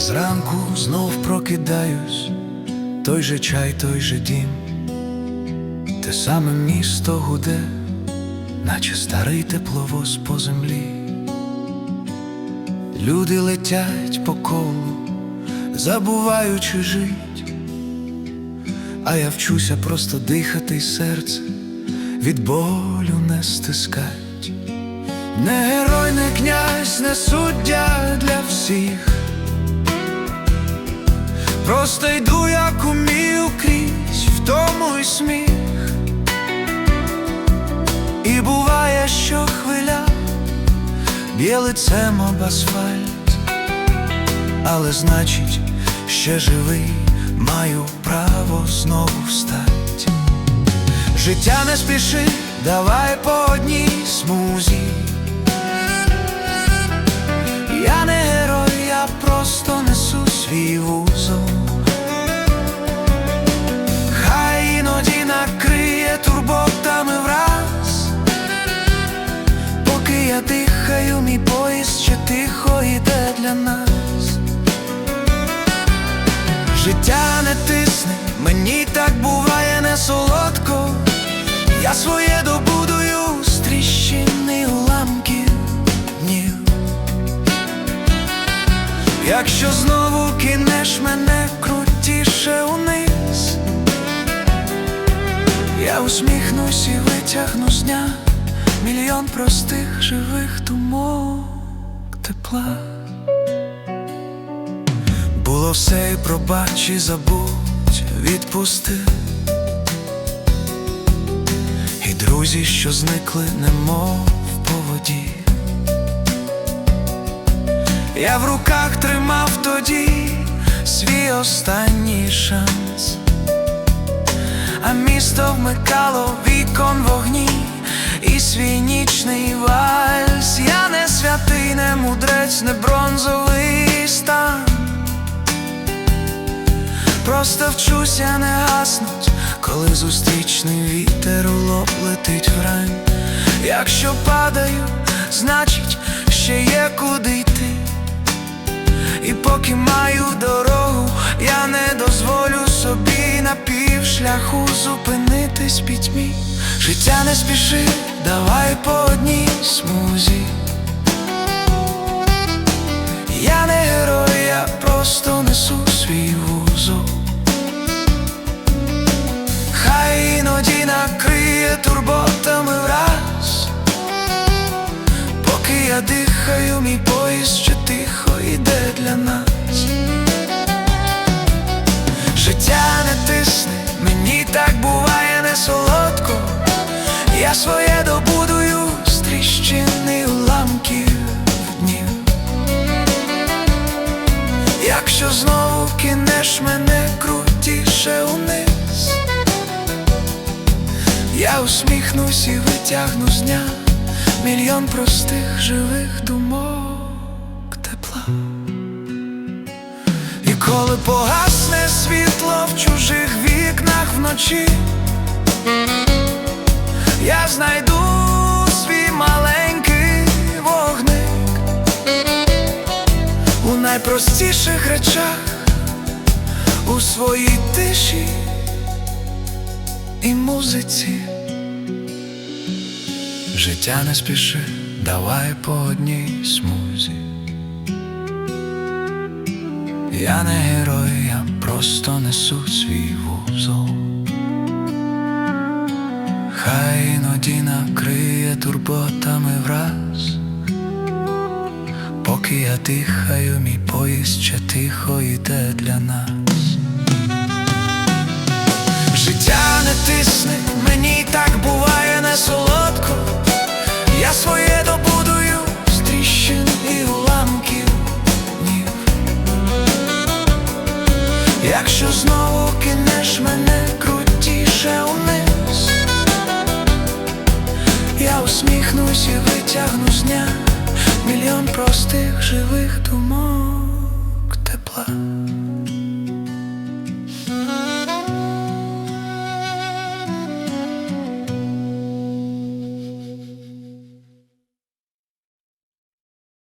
зранку знов прокидаюсь, той же чай, той же дім, те саме місто гуде, наче старий тепловоз по землі. Люди летять по колу, забуваючи жить, а я вчуся просто дихати й серце від болю не стискать. Не герой, не князь, не суддя для всіх. Просто йду, як умію крізь в тому й сміх. І буває, що хвиля б'є лицем об асфальт, але значить, ще живий, маю право знову встать. Життя не спіши, давай по одній смузі. Я не герой, я просто несу свій вузол. Для нас. Життя не тисне, мені так буває не солодко. Я своє добудую з тріщини уламків днів. Якщо знову кинеш мене крутіше униз, я усміхнусь і витягну з дня мільйон простих живих думок тепла. Було все і пробач і забудь, відпусти. І друзі, що зникли, немов по воді. Я в руках тримав тоді свій останній шанс, а місто вмикало вікон вогні і свій нічний вальс. Я не святий, не мудрець, не бронзовий Просто вчуся не гаснуть, коли зустрічний вітер у лоб летить врань. Якщо падаю, значить ще є куди йти. І поки маю дорогу, я не дозволю собі на півшляху зупинитись пітьмі. Життя не спіши, давай по одній смузі. Я не герой, дихаю, мій поїзд ще тихо йде для нас. Життя не тисне, мені так буває не солодко. Я своє добудую з тріщини уламків днів. Якщо знову кинеш мене крутіше униз, я усміхнусь і витягну з дня мільйон простих живих думок тепла. І коли погасне світло в чужих вікнах вночі, я знайду свій маленький вогник у найпростіших речах, у своїй тиші і музиці. Життя не спіши, давай по одній смузі. Я не герой, я просто несу свій вузол. Хай іноді накриє турботами враз, поки я дихаю, мій поїзд ще тихо йде для нас. Життя не тисне, мені так буває не солодко. Я своє добудую з тріщин і уламків днів. Якщо знову кинеш мене крутіше униз, я усміхнусь і витягну з дня мільйон простих живих думок.